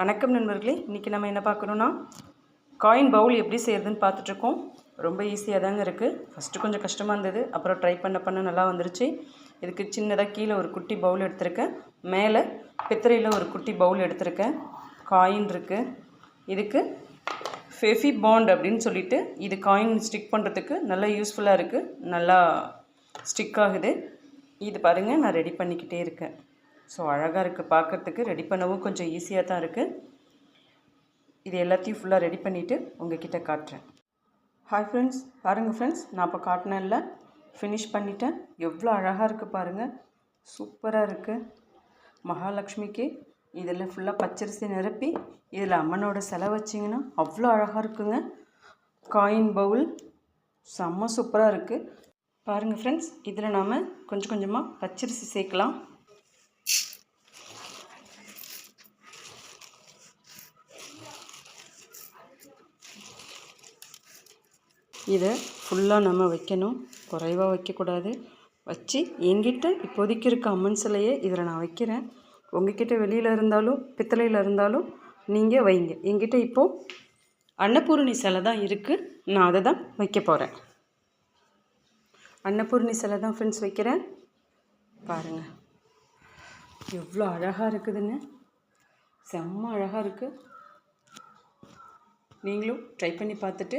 வணக்கம் நண்பர்களே இன்றைக்கி நம்ம என்ன பார்க்குறோன்னா காயின் பவுல் எப்படி செய்கிறதுன்னு பார்த்துட்ருக்கோம். ரொம்ப ஈஸியாக தாங்க இருக்குது ஃபஸ்ட்டு கொஞ்சம் கஷ்டமாக இருந்தது அப்புறம் ட்ரை பண்ண பண்ண நல்லா வந்துருச்சு. இதுக்கு சின்னதாக கீழே ஒரு குட்டி பவுல் எடுத்திருக்கேன். மேலே பித்திரையில் ஒரு குட்டி பவுல் எடுத்திருக்கேன். காயின் இருக்குது இதுக்கு ஃபெஃபி பாண்ட் அப்படின்னு சொல்லிட்டு இது காயின் ஸ்டிக் பண்ணுறதுக்கு நல்லா யூஸ்ஃபுல்லாக இருக்குது நல்லா ஸ்டிக் ஆகுது. இது பாருங்கள் நான் ரெடி பண்ணிக்கிட்டே இருக்கேன். ஸோ அழகாக இருக்குது பார்க்குறதுக்கு ரெடி பண்ணவும் கொஞ்சம் ஈஸியாக தான் இருக்குது இது எல்லாத்தையும் ஃபுல்லாக ரெடி பண்ணிவிட்டு உங்ககிட்ட காட்டுறேன். ஹாய் ஃப்ரெண்ட்ஸ் பாருங்கள் ஃப்ரெண்ட்ஸ் நான் இப்போ காட்டினேன்ல. ஃபினிஷ் பண்ணிட்டேன். எவ்வளோ அழகாக இருக்குது பாருங்கள் சூப்பராக இருக்குது மகாலட்சுமிக்கு இதில் ஃபுல்லாக பச்சரிசி நிரப்பி இதில் அம்மனோட செலை வச்சிங்கன்னா அவ்வளோ அழகாக இருக்குங்க. காயின் பவுல் செம்ம சூப்பராக இருக்குது பாருங்கள் ஃப்ரெண்ட்ஸ் இதில் நாம் கொஞ்சம் கொஞ்சமாக பச்சரிசி சேர்க்கலாம். இதை ஃபுல்லாக நம்ம வைக்கணும். குறைவாக வைக்கக்கூடாது. வச்சு என்கிட்ட இப்போதைக்கு இருக்க அம்மன் சிலையை இதில் நான் வைக்கிறேன். உங்ககிட்ட வெளியில் இருந்தாலும் பித்தளையில் இருந்தாலும் நீங்கள் வைங்க. என்கிட்ட இப்போது அன்னபூரணி சிலை தான் இருக்குது நான் அதை தான் வைக்க போகிறேன் அன்னபூர்ணி சிலை தான் ஃப்ரெண்ட்ஸ் வைக்கிறேன். பாருங்கள் எவ்வளோ அழகாக இருக்குதுன்னு செம்ம அழகாக இருக்குது நீங்களும் ட்ரை பண்ணி பார்த்துட்டு